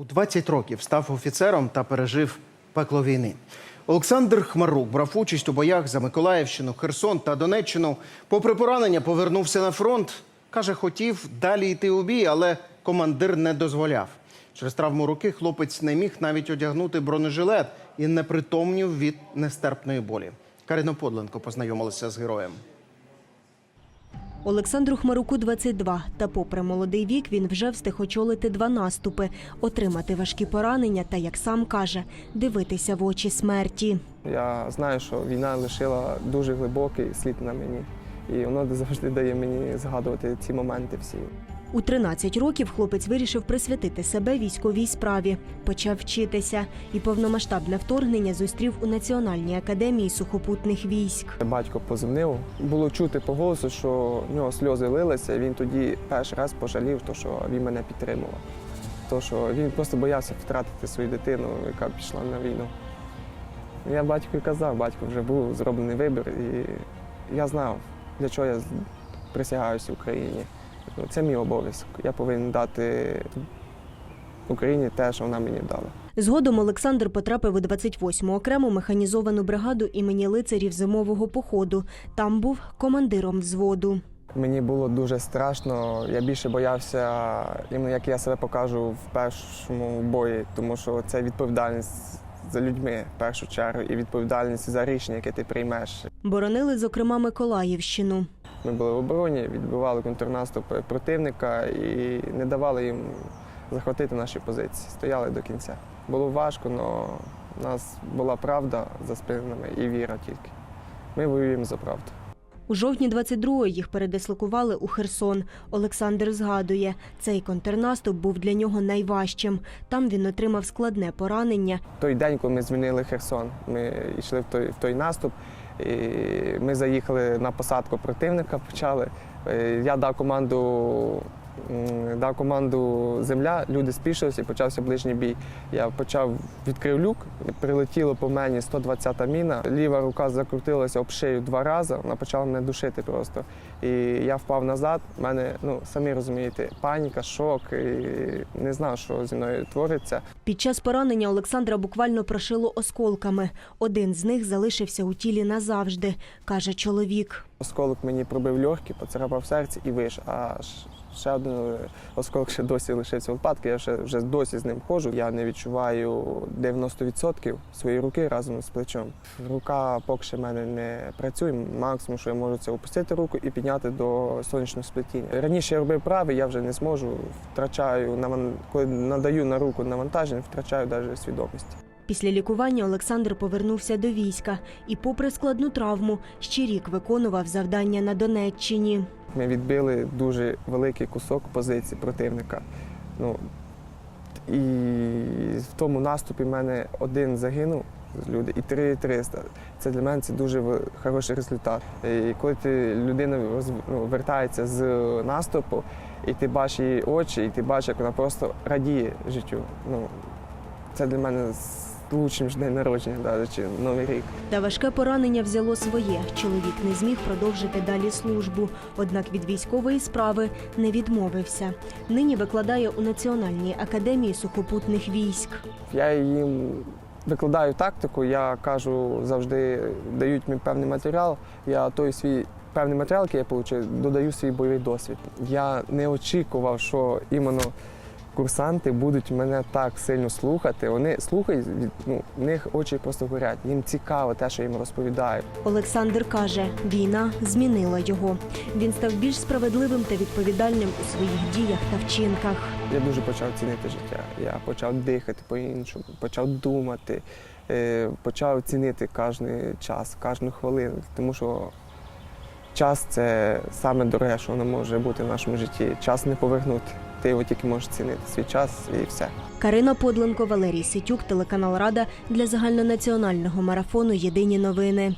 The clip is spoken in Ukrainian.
У 20 років став офіцером та пережив пекло війни. Олександр Хмарук брав участь у боях за Миколаївщину, Херсон та Донеччину. Попри поранення, повернувся на фронт. Каже, хотів далі йти у бій, але командир не дозволяв. Через травму руки хлопець не міг навіть одягнути бронежилет і не притомнів від нестерпної болі. Карина Подленко познайомилася з героєм. Олександру Хмаруку 22, та попри молодий вік він вже встиг очолити два наступи, отримати важкі поранення та, як сам каже, дивитися в очі смерті. Я знаю, що війна лишила дуже глибокий слід на мені, і воно завжди дає мені згадувати ці моменти всі. У 13 років хлопець вирішив присвятити себе військовій справі, почав вчитися і повномасштабне вторгнення зустрів у Національній академії сухопутних військ. Батько позвонив. Було чути по голосу, що в нього сльози лилися. Він тоді перший раз пожалів, що він мене підтримував. То, що він просто боявся втратити свою дитину, яка пішла на війну. Я батьку казав, батько вже був зроблений вибір, і я знав, для чого я присягаюся Україні. Це мій обов'язок. Я повинен дати Україні те, що вона мені дала. Згодом Олександр потрапив у 28-му окрему механізовану бригаду імені лицарів зимового походу. Там був командиром взводу. Мені було дуже страшно. Я більше боявся, як я себе покажу в першому бої, тому що це відповідальність за людьми в першу чергу і відповідальність за рішення, яке ти приймеш. Боронили, зокрема, Миколаївщину. Ми були в обороні, відбивали контрнаступ противника і не давали їм захватити наші позиції. Стояли до кінця. Було важко, але в нас була правда за спинами і віра тільки. Ми воюємо за правду. У жовтні 22-го їх передислокували у Херсон. Олександр згадує, цей контрнаступ був для нього найважчим. Там він отримав складне поранення. той день, коли ми змінили Херсон, ми йшли в той, в той наступ. І ми заїхали на посадку противника, почали. Е, Я дав команду, дав команду земля, люди спішилися і почався ближній бій. Я почав відкрив люк, прилетіло по мені 120-та міна. Ліва рука закрутилася об шию два рази, вона почала мене душити просто. І я впав назад. У мене, ну самі розумієте, паніка, шок. І не знав, що зі мною твориться. Під час поранення Олександра буквально прошило осколками. Один з них залишився у тілі назавжди, каже чоловік. Осколок мені пробив легкі, поцарапав серце і виш. А ш- ще один е, осколок ще досі лишився в випадку. Я ще вже досі з ним ходжу. Я не відчуваю 90% своєї руки разом з плечом. Рука поки ще в мене не працює. Максимум, що я можу, це опустити руку і підняти до сонячного сплетіння. Раніше я робив правий, я вже не зможу. Втрачаю коли надаю на руку навантаження, втрачаю навіть свідомість. Після лікування Олександр повернувся до війська і, попри складну травму, ще рік виконував завдання на Донеччині. Ми відбили дуже великий кусок позиції противника. Ну, і в тому наступі в мене один загинув з люди і 300. Це для мене це дуже хороший результат. І коли ти людина ну, вертається з наступу, і ти бачиш її очі, і ти бачиш, як вона просто радіє життю. Ну, це для мене лучшим ніж день народження, навіть чи Новий рік. Та важке поранення взяло своє. Чоловік не зміг продовжити далі службу. Однак від військової справи не відмовився. Нині викладає у Національній академії сухопутних військ. Я їм викладаю тактику, я кажу, завжди дають мені певний матеріал. Я той свій певний матеріал, який я отримав, додаю свій бойовий досвід. Я не очікував, що іменно курсанти будуть мене так сильно слухати. Вони слухають, ну, в них очі просто горять. Їм цікаво те, що їм розповідаю. Олександр каже, війна змінила його. Він став більш справедливим та відповідальним у своїх діях та вчинках. Я дуже почав цінити життя. Я почав дихати по-іншому, почав думати, е, почав цінити кожен час, кожну хвилину. Тому що час це саме дороге, що воно може бути в нашому житті. Час не повернути. Ти його тільки можеш цінити. Свій час і все. Карина Подленко, Валерій Ситюк, телеканал Рада для загальнонаціонального марафону Єдині новини.